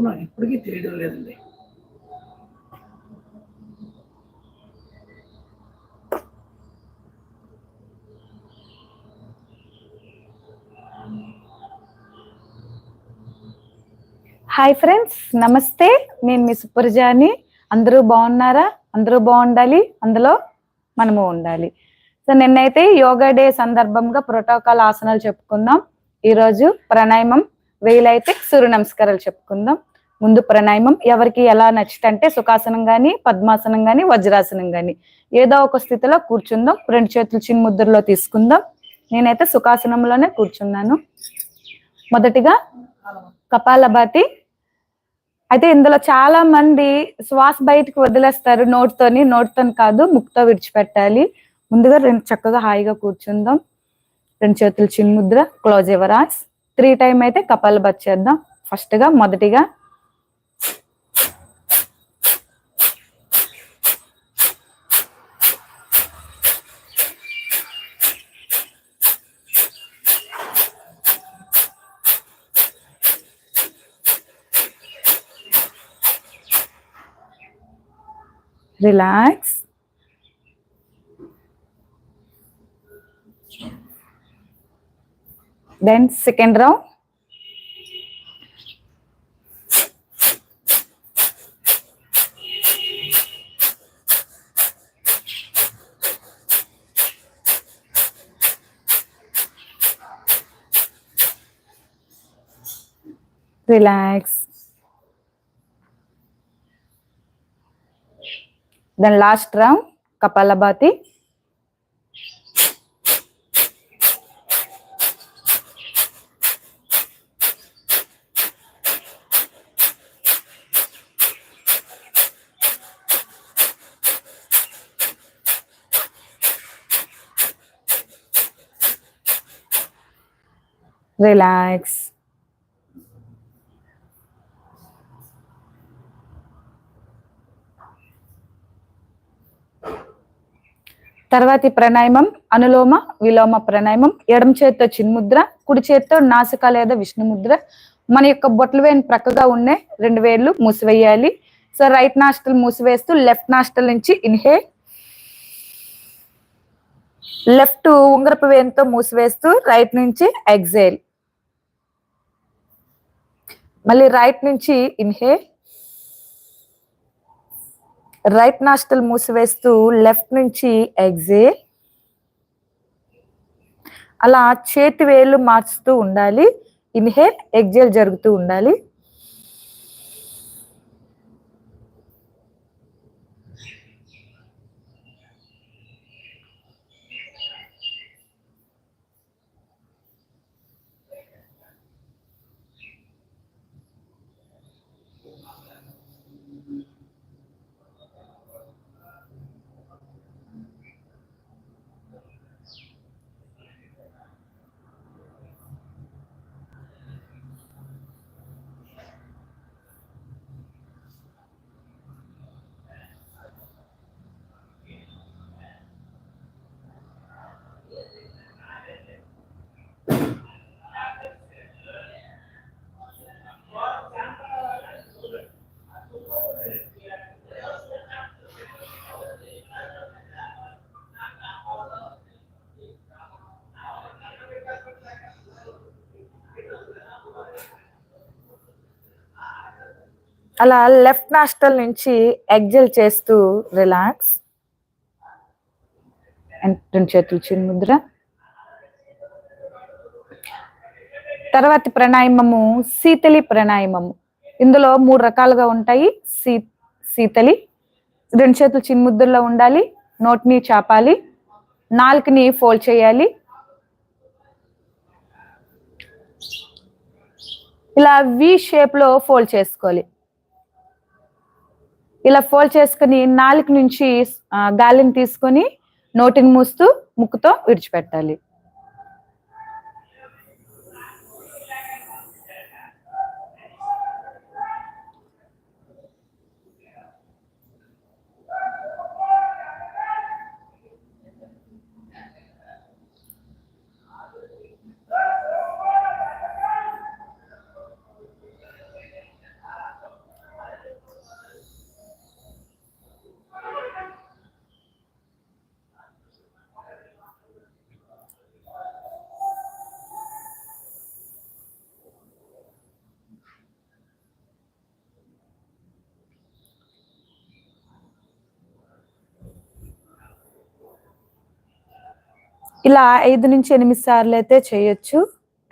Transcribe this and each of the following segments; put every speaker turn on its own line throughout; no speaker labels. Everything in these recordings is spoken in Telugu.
ఎందుకు నాకు ఇప్పటికీ తెలియడం లేదండి.
హాయ్ ఫ్రెండ్స్ నమస్తే. నేను మీ సుప్రజాని. అందరూ బాగున్నారా? అందరూ బాగుండాలి. అందులో మనము ఉండాలి. సో నిన్నైతే యోగా డే సందర్భంగా ప్రోటోకాల్ ఆసనాలు చెప్పుకుందాం. ఈరోజు ప్రాణాయామం వీలైతే సూర్య నమస్కారాలు చెప్పుకుందాం. ముందు ప్రాణాయామం ఎవరికి ఎలా నచ్చితే సుఖాసనం కానీ పద్మాసనం కానీ వజ్రాసనం కానీ ఏదో ఒక స్థితిలో కూర్చుందాం రెండు చేతులు చిన్న ముద్రలో తీసుకుందాం. నేనైతే సుఖాసనంలోనే కూర్చున్నాను. మొదటిగా కపాలభాతి అయితే ఇందులో చాలా మంది శ్వాస బయటకు వదిలేస్తారు నోటితోని నోటితోని కాదు ముక్తో విడిచిపెట్టాలి. ముందుగా రెండు చక్కగా హాయిగా కూర్చుందాం. రెండు చేతులు చిన్న ముద్ర క్లోజ్ ఎవరాస్ త్రీ టైం అయితే కపాలభాతి చేద్దాం. ఫస్ట్గా మొదటిగా relax. Then second round. Relax. Then last round, Kapalabhati. Relax. తర్వాతి ప్రాణాయమం అనులోమ విలోమ ప్రాణాయమం ఎడమ చేత్తో చిన్ముద్ర కుడి చేత్తో నాసిక లేదా విష్ణు ముద్ర మన యొక్క బొట్ల వేలు ప్రక్కగా ఉండే రెండు వేళ్ళు మూసివేయాలి. సో రైట్ నాస్టల్ మూసివేస్తూ లెఫ్ట్ నాస్టల్ నుంచి ఇన్హే లెఫ్ట్ ఉంగరపు వేయంతో మూసివేస్తూ రైట్ నుంచి ఎగ్జైల్ మళ్ళీ రైట్ నుంచి ఇన్హే రైట్ నాస్టల్ మూసివేస్తూ లెఫ్ట్ నుంచి ఎగ్జేల్. అలా చేతి వేలు మార్చుతూ ఉండాలి. ఇన్హేల్ ఎగ్జేల్ జరుగుతూ ఉండాలి. అలా లెఫ్ట్ నాస్టల్ నుంచి ఎగ్జల్ చేస్తూ రిలాక్స్ రెండు చేతులు చిన్న ముద్ర. తర్వాత ప్రాణాయామము శీతలి ప్రాణాయామము. ఇందులో మూడు రకాలుగా ఉంటాయి. సీ శీతలి రెండు చేతులు చిన్ముద్రలో ఉండాలి నోటిని చాపాలి నాలుకని ఫోల్డ్ చేయాలి. ఇలా వి షేప్లో ఫోల్డ్ చేసుకోవాలి. ఇలా ఫోల్డ్ చేసుకుని నాలుక నుంచి గాలిని తీసుకొని నోటిని మూస్తూ ముక్కుతో విడిచిపెట్టాలి. ఇలా ఐదు నుంచి ఎనిమిది సార్లు అయితే చేయొచ్చు.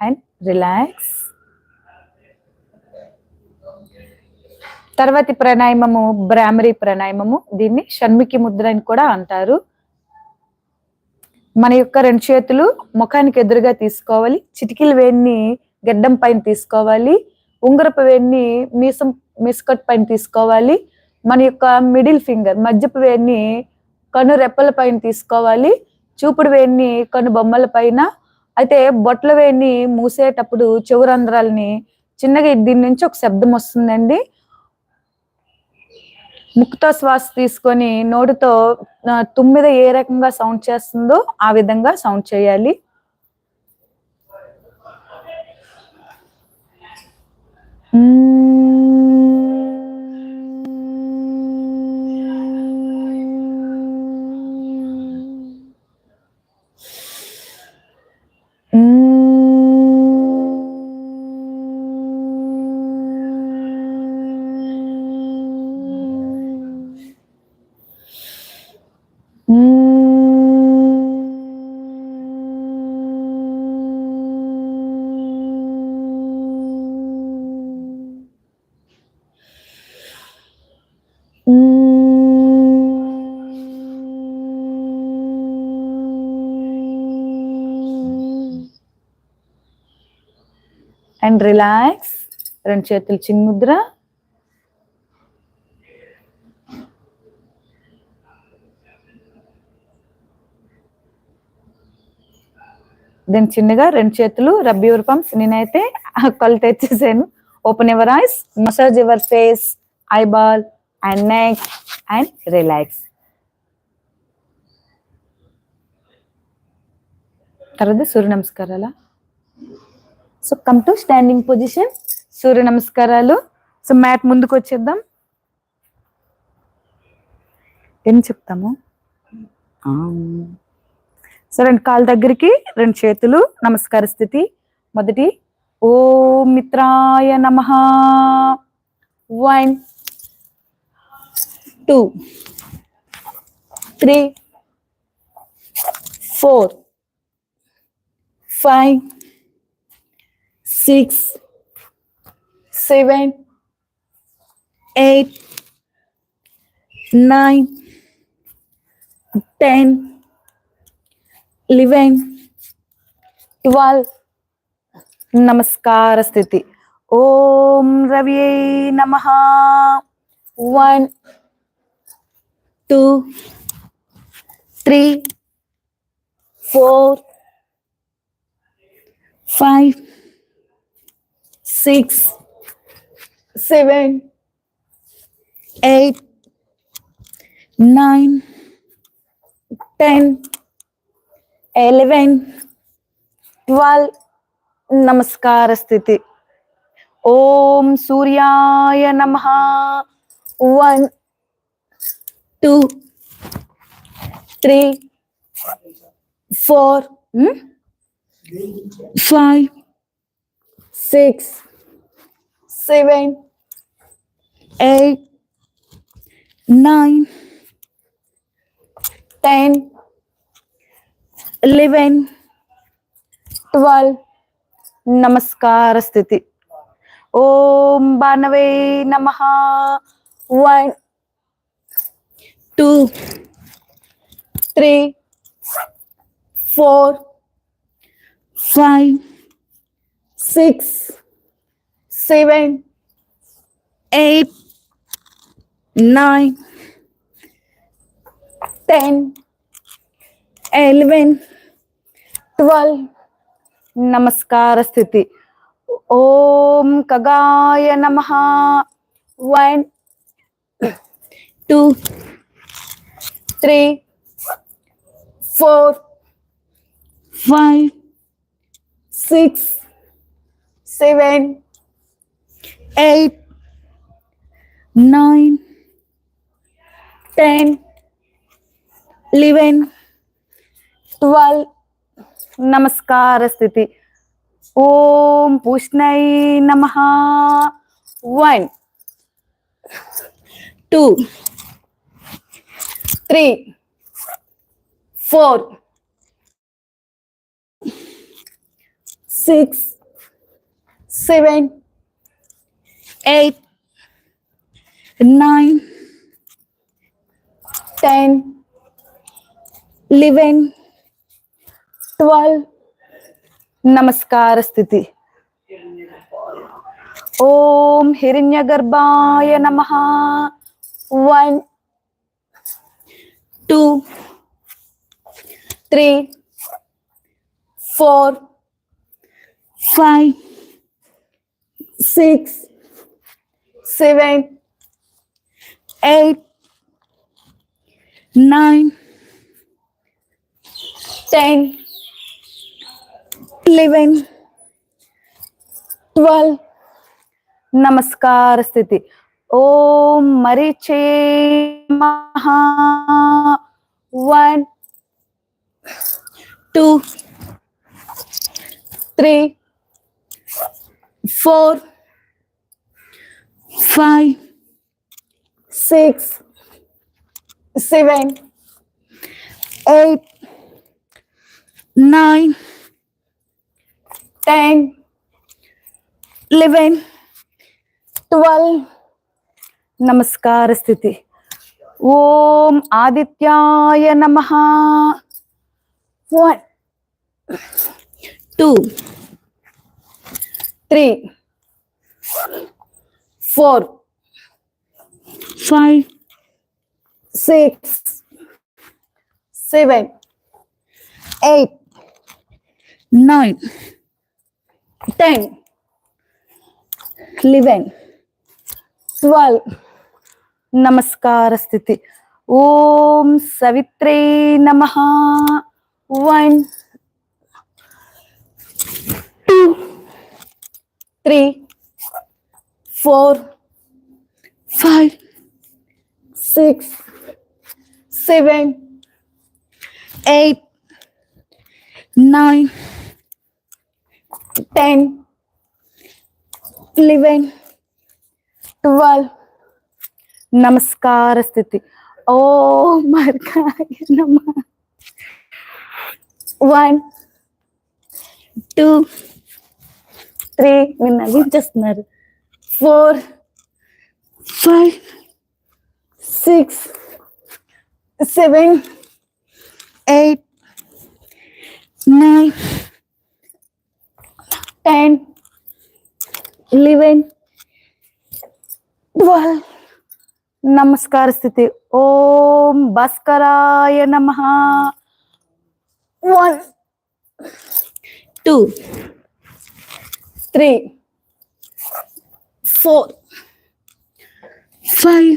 And relax. తర్వాతి ప్రాణాయామము బ్రాహ్మరి ప్రాణాయామము దీన్ని షణ్ముఖి ముద్ర అని కూడా అంటారు. మన యొక్క రెండు చేతులు ముఖానికి ఎదురుగా తీసుకోవాలి. చిటికిల వేడిని గడ్డం పైన తీసుకోవాలి. ఉంగరపు వేడిని మీసం మిస్కట్ పైన తీసుకోవాలి. మన యొక్క మిడిల్ ఫింగర్ మధ్యపు వేడిని కను రెప్పల పైన తీసుకోవాలి. చూపుడు వేడిని కొన్ని బొమ్మల పైన అయితే బొట్ల వేడిని మూసేటప్పుడు చెవురంధ్రాలని చిన్నగా దీని నుంచి ఒక శబ్దం వస్తుందండి. ముక్తో శ్వాస తీసుకొని నోటితో తుమ్మిద ఏ రకంగా సౌండ్ చేస్తుందో ఆ విధంగా సౌండ్ చేయాలి. అండ్ రిలాక్స్ రెండు చేతులు చిన్ముద్ర దెన్ చిన్నగా రెండు చేతులు రబ్ యువర్ పంప్స్ నేనైతే కళ్ళు తెచ్చేసాను. Open your eyes massage your face eyeball and neck and relax తర్వాత సూర్య నమస్కారాలా? So come to standing position సూర్య నమస్కారాలు. సో మ్యాట్ ముందుకు వచ్చేద్దాం. ఏం చెప్తాము? సో రెండు కాళ్ళ దగ్గరికి రెండు చేతులు నమస్కార స్థితి. మొదటి ఓ మిత్రాయ నమ. One two three four five six, seven, eight, nine, ten, eleven, twelve. Namaskar Stiti. Om Ravi Namaha. One, two, three, four, five six, seven, eight, nine, ten, eleven, twelve. Namaskar Stiti. Om Surya Namaha. One, two, three, four, hmm? five, six seven, eight, nine, ten, eleven, twelve. Namaskar, Stiti. Om Banave Namaha. One, two, three, four, five, six seven, eight, nine, ten, eleven, twelve. Namaskar Siti. Om Kagaya Namaha. One, two, three, four, five, six, seven eight, nine, ten, eleven, twelve. Namaskar Stiti. Om Pushnai Namaha. One, two, three, four, six, seven, eight, nine, ten, eleven, twelve. 10, 11, Namaskar Stiti. Om Hiranya Garbhaya Namaha seven, eight, nine, ten, eleven, twelve. Namaskar siddhi. Om Marichi Maha. One, two, three, four five, six, seven, eight, nine, ten, eleven, twelve. Namaskar, ಸ್ಥಿತಿ ಓಂ ಆದಿತ್ಯಾಯ ನಮಃ one four, five, six, seven, eight, nine, ten, eleven, twelve. ನಮಸ್ಕಾರ ಸ್ಥಿತಿ ಓಂ ಸವಿತ್ರೇ ನಮಃ one four five six seven eight nine ten eleven twelve నమస్కార స్థితి ఓ మర్గాయ నమ వన్ టూ త్రీ మీరు నవ్వించేస్తున్నారు four, five, six, seven, eight, nine, ten, eleven, twelve. नमस्कार स्थिति ओम भास्कराय नमः one two three four five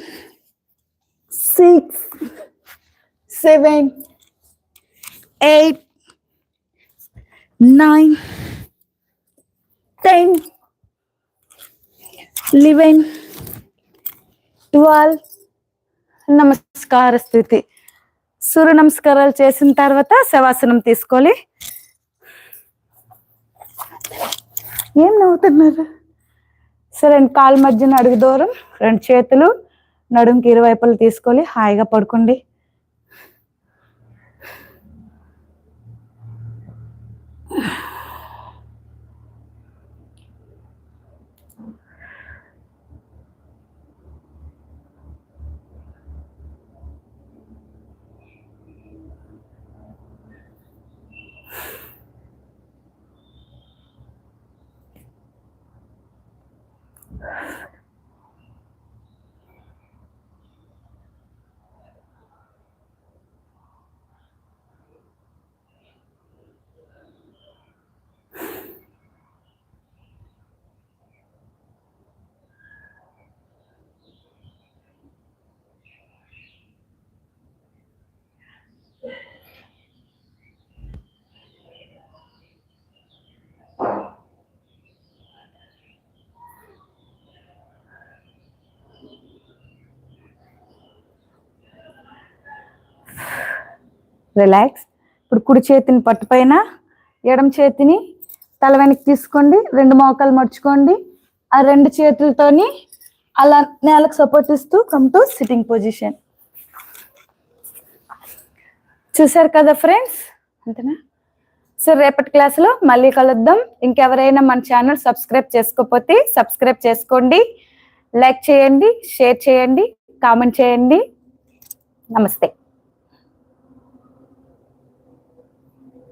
six seven eight nine ten eleven twelve నమస్కార స్థితి. సూర్య నమస్కారాలు చేసిన తర్వాత శవాసనం తీసుకోవాలి. ఏం నవ్వుతున్నారు? సరే కాలు మధ్య నడుగు దూరం రెండు చేతులు నడుంకి ఇరువైపులు తీసుకొని హాయిగా పడుకోండి. రిలాక్స్. ఇప్పుడు కుడి చేతిని పట్టుపైన ఎడమ చేతిని తల వెనక్కి తీసుకోండి. రెండు మోకాలు మడుచుకోండి. ఆ రెండు చేతులతోని అలా నేలకు సపోర్ట్ ఇస్తూ కమ్ టు సిట్టింగ్ పొజిషన్ చూసారు కదా ఫ్రెండ్స్ అంతేనా? సో రేపటి క్లాస్లో మళ్ళీ కలుద్దాం. ఇంకెవరైనా మన ఛానల్ సబ్స్క్రైబ్ చేసుకోకపోతే సబ్స్క్రైబ్ చేసుకోండి. లైక్ చేయండి షేర్ చేయండి కామెంట్ చేయండి. నమస్తే.